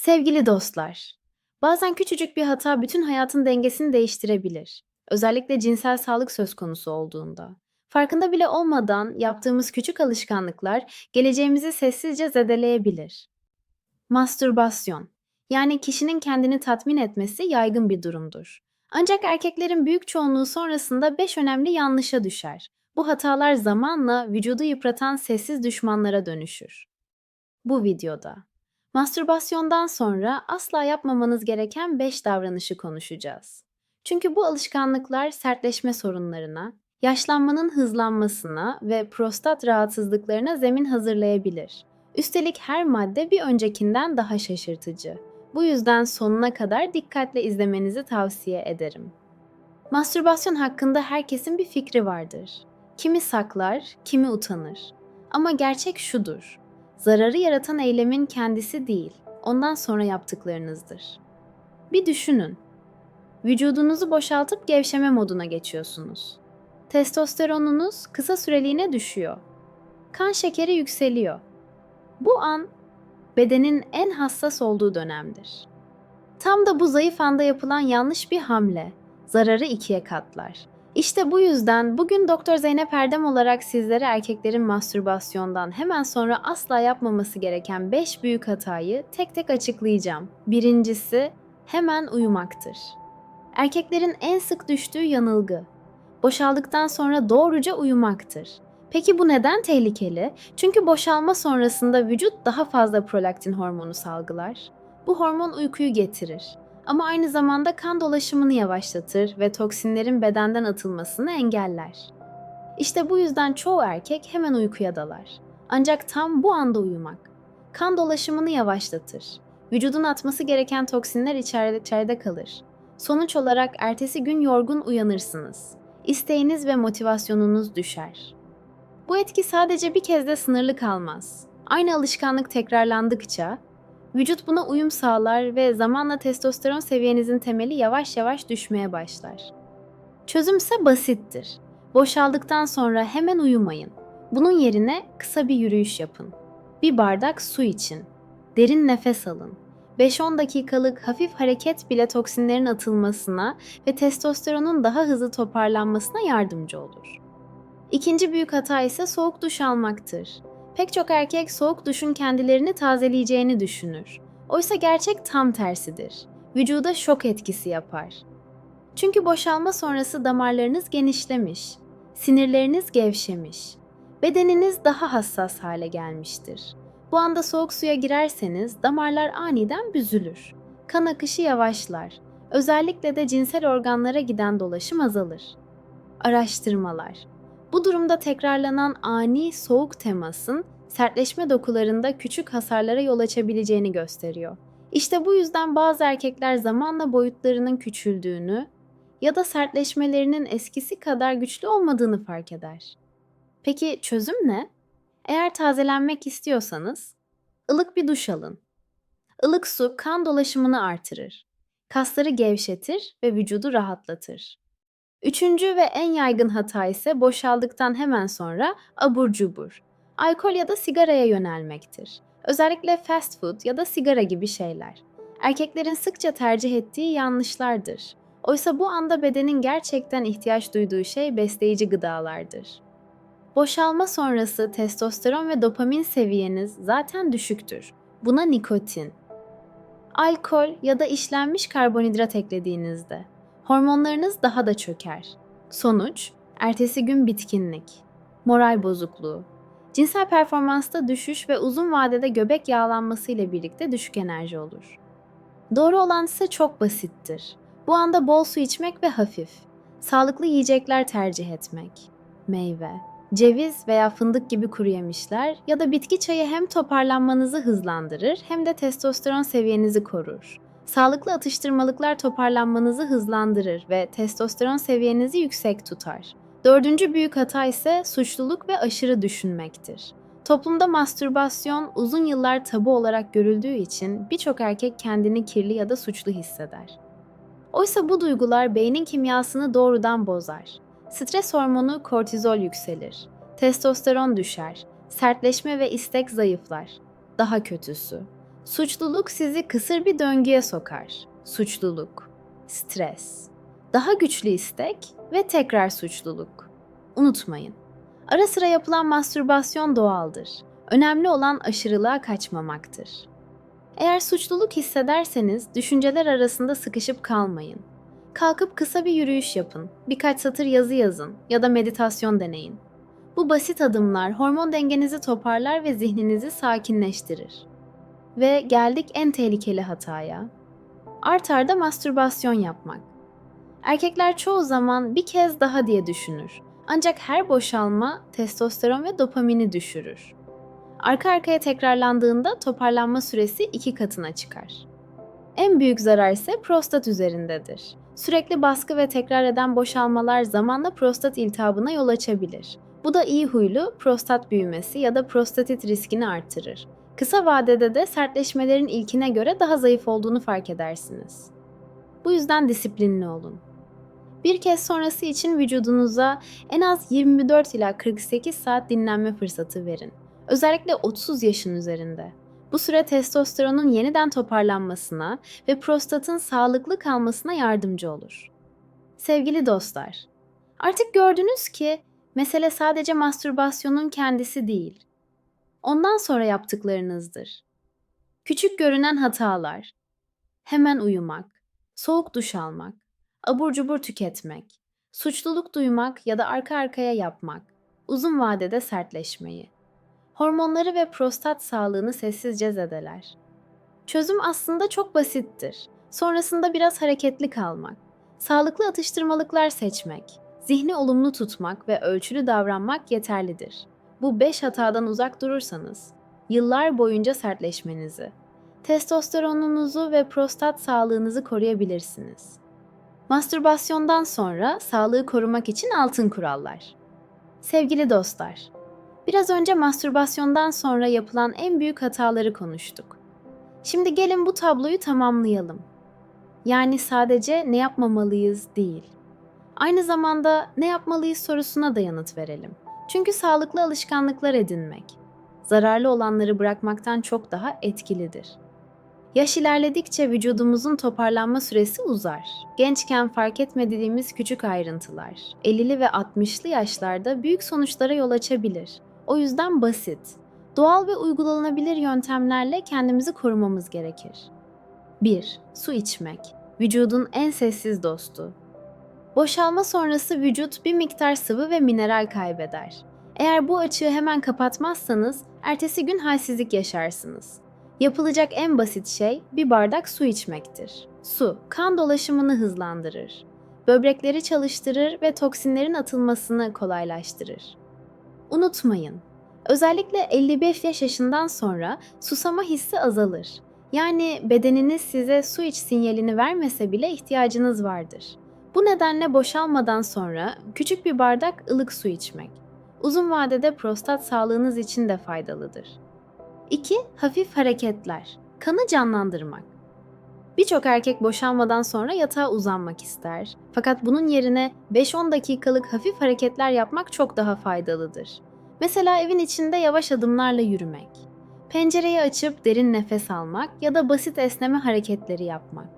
Sevgili dostlar, bazen küçücük bir hata bütün hayatın dengesini değiştirebilir. Özellikle cinsel sağlık söz konusu olduğunda. Farkında bile olmadan yaptığımız küçük alışkanlıklar geleceğimizi sessizce zedeleyebilir. Mastürbasyon, yani kişinin kendini tatmin etmesi yaygın bir durumdur. Ancak erkeklerin büyük çoğunluğu sonrasında 5 önemli yanlışa düşer. Bu hatalar zamanla vücudu yıpratan sessiz düşmanlara dönüşür. Bu videoda Mastürbasyondan sonra asla yapmamanız gereken 5 davranışı konuşacağız. Çünkü bu alışkanlıklar sertleşme sorunlarına, yaşlanmanın hızlanmasına ve prostat rahatsızlıklarına zemin hazırlayabilir. Üstelik her madde bir öncekinden daha şaşırtıcı. Bu yüzden sonuna kadar dikkatle izlemenizi tavsiye ederim. Mastürbasyon hakkında herkesin bir fikri vardır. Kimi saklar, kimi utanır. Ama gerçek şudur. Zararı yaratan eylemin kendisi değil, ondan sonra yaptıklarınızdır. Bir düşünün. Vücudunuzu boşaltıp gevşeme moduna geçiyorsunuz. Testosteronunuz kısa süreliğine düşüyor. Kan şekeri yükseliyor. Bu an bedenin en hassas olduğu dönemdir. Tam da bu zayıf anda yapılan yanlış bir hamle zararı ikiye katlar. İşte bu yüzden bugün Doktor Zeynep Erdem olarak sizlere erkeklerin mastürbasyondan hemen sonra asla yapmaması gereken 5 büyük hatayı tek tek açıklayacağım. Birincisi hemen uyumaktır. Erkeklerin en sık düştüğü yanılgı. Boşaldıktan sonra doğruca uyumaktır. Peki bu neden tehlikeli? Çünkü boşalma sonrasında vücut daha fazla prolaktin hormonu salgılar. Bu hormon uykuyu getirir ama aynı zamanda kan dolaşımını yavaşlatır ve toksinlerin bedenden atılmasını engeller. İşte bu yüzden çoğu erkek hemen uykuya dalar. Ancak tam bu anda uyumak kan dolaşımını yavaşlatır. Vücudun atması gereken toksinler içeride, içeride kalır. Sonuç olarak ertesi gün yorgun uyanırsınız. İsteğiniz ve motivasyonunuz düşer. Bu etki sadece bir kez de sınırlı kalmaz. Aynı alışkanlık tekrarlandıkça Vücut buna uyum sağlar ve zamanla testosteron seviyenizin temeli yavaş yavaş düşmeye başlar. Çözüm ise basittir. Boşaldıktan sonra hemen uyumayın. Bunun yerine kısa bir yürüyüş yapın. Bir bardak su için. Derin nefes alın. 5-10 dakikalık hafif hareket bile toksinlerin atılmasına ve testosteronun daha hızlı toparlanmasına yardımcı olur. İkinci büyük hata ise soğuk duş almaktır. Pek çok erkek soğuk duşun kendilerini tazeleyeceğini düşünür. Oysa gerçek tam tersidir. Vücuda şok etkisi yapar. Çünkü boşalma sonrası damarlarınız genişlemiş, sinirleriniz gevşemiş, bedeniniz daha hassas hale gelmiştir. Bu anda soğuk suya girerseniz damarlar aniden büzülür. Kan akışı yavaşlar. Özellikle de cinsel organlara giden dolaşım azalır. Araştırmalar bu durumda tekrarlanan ani soğuk temasın sertleşme dokularında küçük hasarlara yol açabileceğini gösteriyor. İşte bu yüzden bazı erkekler zamanla boyutlarının küçüldüğünü ya da sertleşmelerinin eskisi kadar güçlü olmadığını fark eder. Peki çözüm ne? Eğer tazelenmek istiyorsanız ılık bir duş alın. Ilık su kan dolaşımını artırır, kasları gevşetir ve vücudu rahatlatır. Üçüncü ve en yaygın hata ise boşaldıktan hemen sonra abur cubur, alkol ya da sigaraya yönelmektir. Özellikle fast food ya da sigara gibi şeyler. Erkeklerin sıkça tercih ettiği yanlışlardır. Oysa bu anda bedenin gerçekten ihtiyaç duyduğu şey besleyici gıdalardır. Boşalma sonrası testosteron ve dopamin seviyeniz zaten düşüktür. Buna nikotin, alkol ya da işlenmiş karbonhidrat eklediğinizde hormonlarınız daha da çöker. Sonuç, ertesi gün bitkinlik, moral bozukluğu, cinsel performansta düşüş ve uzun vadede göbek yağlanması ile birlikte düşük enerji olur. Doğru olan ise çok basittir. Bu anda bol su içmek ve hafif, sağlıklı yiyecekler tercih etmek. Meyve, ceviz veya fındık gibi kuru yemişler ya da bitki çayı hem toparlanmanızı hızlandırır hem de testosteron seviyenizi korur. Sağlıklı atıştırmalıklar toparlanmanızı hızlandırır ve testosteron seviyenizi yüksek tutar. Dördüncü büyük hata ise suçluluk ve aşırı düşünmektir. Toplumda mastürbasyon uzun yıllar tabu olarak görüldüğü için birçok erkek kendini kirli ya da suçlu hisseder. Oysa bu duygular beynin kimyasını doğrudan bozar. Stres hormonu kortizol yükselir. Testosteron düşer. Sertleşme ve istek zayıflar. Daha kötüsü, Suçluluk sizi kısır bir döngüye sokar. Suçluluk, stres, daha güçlü istek ve tekrar suçluluk. Unutmayın. Ara sıra yapılan mastürbasyon doğaldır. Önemli olan aşırılığa kaçmamaktır. Eğer suçluluk hissederseniz düşünceler arasında sıkışıp kalmayın. Kalkıp kısa bir yürüyüş yapın, birkaç satır yazı yazın ya da meditasyon deneyin. Bu basit adımlar hormon dengenizi toparlar ve zihninizi sakinleştirir. Ve geldik en tehlikeli hataya. Art arda mastürbasyon yapmak. Erkekler çoğu zaman bir kez daha diye düşünür. Ancak her boşalma testosteron ve dopamini düşürür. Arka arkaya tekrarlandığında toparlanma süresi iki katına çıkar. En büyük zarar ise prostat üzerindedir. Sürekli baskı ve tekrar eden boşalmalar zamanla prostat iltihabına yol açabilir. Bu da iyi huylu prostat büyümesi ya da prostatit riskini artırır. Kısa vadede de sertleşmelerin ilkine göre daha zayıf olduğunu fark edersiniz. Bu yüzden disiplinli olun. Bir kez sonrası için vücudunuza en az 24 ila 48 saat dinlenme fırsatı verin. Özellikle 30 yaşın üzerinde. Bu süre testosteronun yeniden toparlanmasına ve prostatın sağlıklı kalmasına yardımcı olur. Sevgili dostlar, artık gördünüz ki mesele sadece mastürbasyonun kendisi değil. Ondan sonra yaptıklarınızdır. Küçük görünen hatalar, hemen uyumak, soğuk duş almak, abur cubur tüketmek, suçluluk duymak ya da arka arkaya yapmak, uzun vadede sertleşmeyi, hormonları ve prostat sağlığını sessizce zedeler. Çözüm aslında çok basittir. Sonrasında biraz hareketli kalmak, sağlıklı atıştırmalıklar seçmek, zihni olumlu tutmak ve ölçülü davranmak yeterlidir. Bu beş hatadan uzak durursanız, yıllar boyunca sertleşmenizi, testosteronunuzu ve prostat sağlığınızı koruyabilirsiniz. Mastürbasyondan sonra sağlığı korumak için altın kurallar. Sevgili dostlar, biraz önce mastürbasyondan sonra yapılan en büyük hataları konuştuk. Şimdi gelin bu tabloyu tamamlayalım. Yani sadece ne yapmamalıyız değil. Aynı zamanda ne yapmalıyız sorusuna da yanıt verelim. Çünkü sağlıklı alışkanlıklar edinmek, zararlı olanları bırakmaktan çok daha etkilidir. Yaş ilerledikçe vücudumuzun toparlanma süresi uzar. Gençken fark etmediğimiz küçük ayrıntılar, 50'li ve 60'lı yaşlarda büyük sonuçlara yol açabilir. O yüzden basit, doğal ve uygulanabilir yöntemlerle kendimizi korumamız gerekir. 1. Su içmek. Vücudun en sessiz dostu. Boşalma sonrası vücut bir miktar sıvı ve mineral kaybeder. Eğer bu açığı hemen kapatmazsanız ertesi gün halsizlik yaşarsınız. Yapılacak en basit şey bir bardak su içmektir. Su, kan dolaşımını hızlandırır. Böbrekleri çalıştırır ve toksinlerin atılmasını kolaylaştırır. Unutmayın, özellikle 55 yaş yaşından sonra susama hissi azalır. Yani bedeniniz size su iç sinyalini vermese bile ihtiyacınız vardır. Bu nedenle boşalmadan sonra küçük bir bardak ılık su içmek. Uzun vadede prostat sağlığınız için de faydalıdır. 2. Hafif hareketler. Kanı canlandırmak. Birçok erkek boşanmadan sonra yatağa uzanmak ister. Fakat bunun yerine 5-10 dakikalık hafif hareketler yapmak çok daha faydalıdır. Mesela evin içinde yavaş adımlarla yürümek. Pencereyi açıp derin nefes almak ya da basit esneme hareketleri yapmak.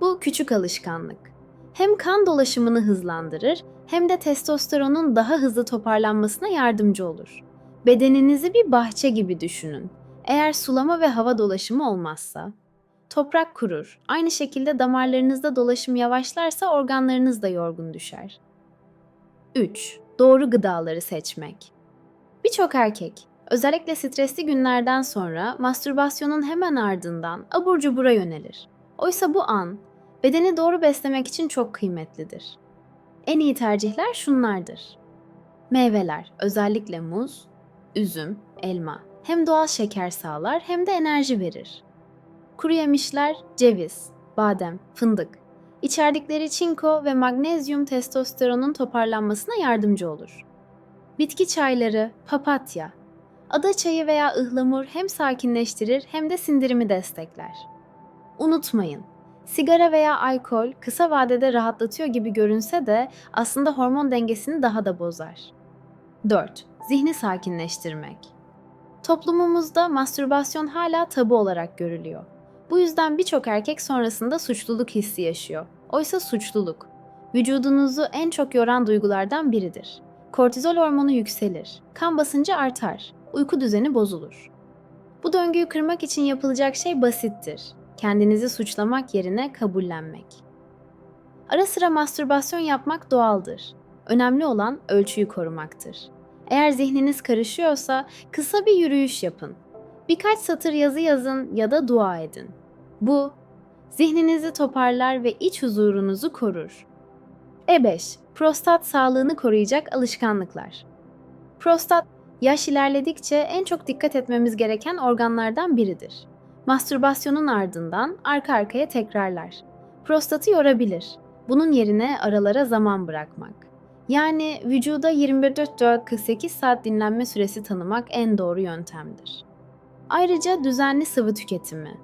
Bu küçük alışkanlık. Hem kan dolaşımını hızlandırır hem de testosteronun daha hızlı toparlanmasına yardımcı olur. Bedeninizi bir bahçe gibi düşünün. Eğer sulama ve hava dolaşımı olmazsa, toprak kurur. Aynı şekilde damarlarınızda dolaşım yavaşlarsa organlarınız da yorgun düşer. 3. Doğru gıdaları seçmek. Birçok erkek, özellikle stresli günlerden sonra mastürbasyonun hemen ardından abur cubura yönelir. Oysa bu an bedeni doğru beslemek için çok kıymetlidir. En iyi tercihler şunlardır. Meyveler, özellikle muz, üzüm, elma hem doğal şeker sağlar hem de enerji verir. Kuru yemişler, ceviz, badem, fındık. İçerdikleri çinko ve magnezyum testosteronun toparlanmasına yardımcı olur. Bitki çayları, papatya, ada çayı veya ıhlamur hem sakinleştirir hem de sindirimi destekler. Unutmayın, sigara veya alkol kısa vadede rahatlatıyor gibi görünse de aslında hormon dengesini daha da bozar. 4. Zihni sakinleştirmek. Toplumumuzda mastürbasyon hala tabu olarak görülüyor. Bu yüzden birçok erkek sonrasında suçluluk hissi yaşıyor. Oysa suçluluk, vücudunuzu en çok yoran duygulardan biridir. Kortizol hormonu yükselir, kan basıncı artar, uyku düzeni bozulur. Bu döngüyü kırmak için yapılacak şey basittir. Kendinizi suçlamak yerine kabullenmek. Ara sıra mastürbasyon yapmak doğaldır. Önemli olan ölçüyü korumaktır. Eğer zihniniz karışıyorsa kısa bir yürüyüş yapın. Birkaç satır yazı yazın ya da dua edin. Bu zihninizi toparlar ve iç huzurunuzu korur. E5. Prostat sağlığını koruyacak alışkanlıklar. Prostat yaş ilerledikçe en çok dikkat etmemiz gereken organlardan biridir. Mastürbasyonun ardından arka arkaya tekrarlar. Prostatı yorabilir. Bunun yerine aralara zaman bırakmak. Yani vücuda 24-48 saat dinlenme süresi tanımak en doğru yöntemdir. Ayrıca düzenli sıvı tüketimi,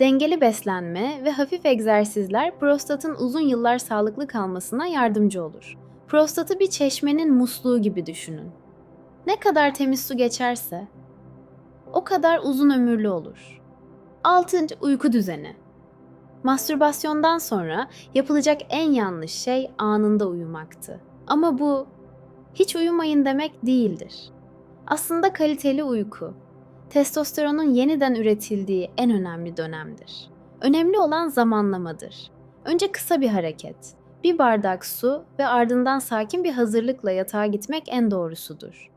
dengeli beslenme ve hafif egzersizler prostatın uzun yıllar sağlıklı kalmasına yardımcı olur. Prostatı bir çeşmenin musluğu gibi düşünün. Ne kadar temiz su geçerse o kadar uzun ömürlü olur. 6. Uyku düzeni. Mastürbasyondan sonra yapılacak en yanlış şey anında uyumaktı. Ama bu hiç uyumayın demek değildir. Aslında kaliteli uyku, testosteronun yeniden üretildiği en önemli dönemdir. Önemli olan zamanlamadır. Önce kısa bir hareket, bir bardak su ve ardından sakin bir hazırlıkla yatağa gitmek en doğrusudur.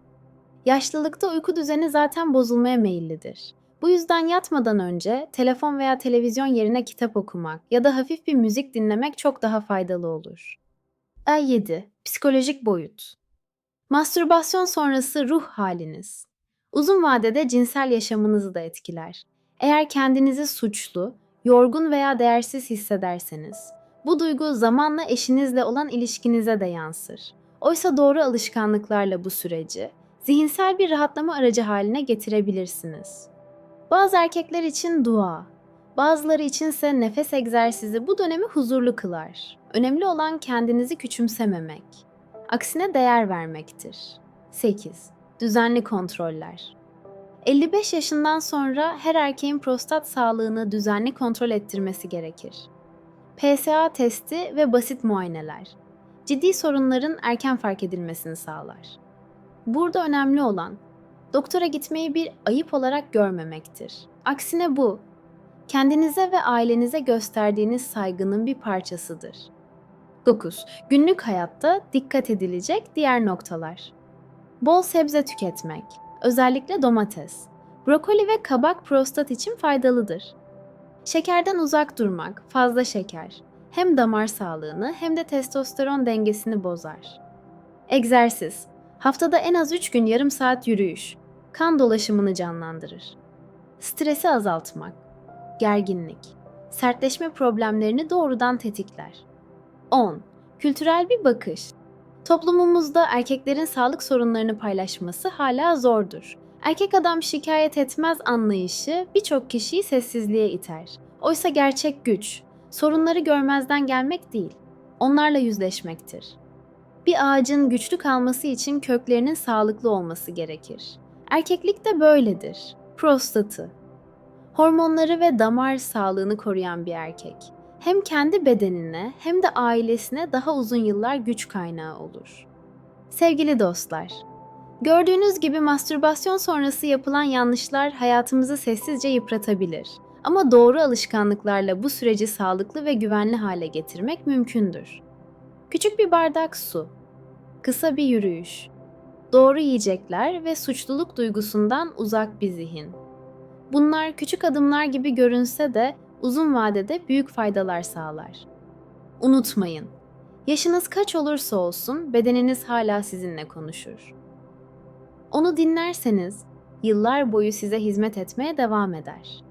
Yaşlılıkta uyku düzeni zaten bozulmaya meyillidir. Bu yüzden yatmadan önce telefon veya televizyon yerine kitap okumak ya da hafif bir müzik dinlemek çok daha faydalı olur. E7. Psikolojik boyut. Mastürbasyon sonrası ruh haliniz. Uzun vadede cinsel yaşamınızı da etkiler. Eğer kendinizi suçlu, yorgun veya değersiz hissederseniz, bu duygu zamanla eşinizle olan ilişkinize de yansır. Oysa doğru alışkanlıklarla bu süreci zihinsel bir rahatlama aracı haline getirebilirsiniz. Bazı erkekler için dua, bazıları içinse nefes egzersizi bu dönemi huzurlu kılar. Önemli olan kendinizi küçümsememek. Aksine değer vermektir. 8. Düzenli kontroller. 55 yaşından sonra her erkeğin prostat sağlığını düzenli kontrol ettirmesi gerekir. PSA testi ve basit muayeneler ciddi sorunların erken fark edilmesini sağlar. Burada önemli olan doktora gitmeyi bir ayıp olarak görmemektir. Aksine bu kendinize ve ailenize gösterdiğiniz saygının bir parçasıdır. 9. Günlük hayatta dikkat edilecek diğer noktalar. Bol sebze tüketmek, özellikle domates. Brokoli ve kabak prostat için faydalıdır. Şekerden uzak durmak, fazla şeker, hem damar sağlığını hem de testosteron dengesini bozar. Egzersiz, haftada en az 3 gün yarım saat yürüyüş, kan dolaşımını canlandırır. Stresi azaltmak, gerginlik, sertleşme problemlerini doğrudan tetikler. 10. Kültürel bir bakış. Toplumumuzda erkeklerin sağlık sorunlarını paylaşması hala zordur. Erkek adam şikayet etmez anlayışı birçok kişiyi sessizliğe iter. Oysa gerçek güç, sorunları görmezden gelmek değil, onlarla yüzleşmektir. Bir ağacın güçlü kalması için köklerinin sağlıklı olması gerekir. Erkeklik de böyledir. Prostatı. Hormonları ve damar sağlığını koruyan bir erkek hem kendi bedenine hem de ailesine daha uzun yıllar güç kaynağı olur. Sevgili dostlar, gördüğünüz gibi mastürbasyon sonrası yapılan yanlışlar hayatımızı sessizce yıpratabilir. Ama doğru alışkanlıklarla bu süreci sağlıklı ve güvenli hale getirmek mümkündür. Küçük bir bardak su, kısa bir yürüyüş, doğru yiyecekler ve suçluluk duygusundan uzak bir zihin. Bunlar küçük adımlar gibi görünse de uzun vadede büyük faydalar sağlar. Unutmayın, yaşınız kaç olursa olsun bedeniniz hala sizinle konuşur. Onu dinlerseniz yıllar boyu size hizmet etmeye devam eder.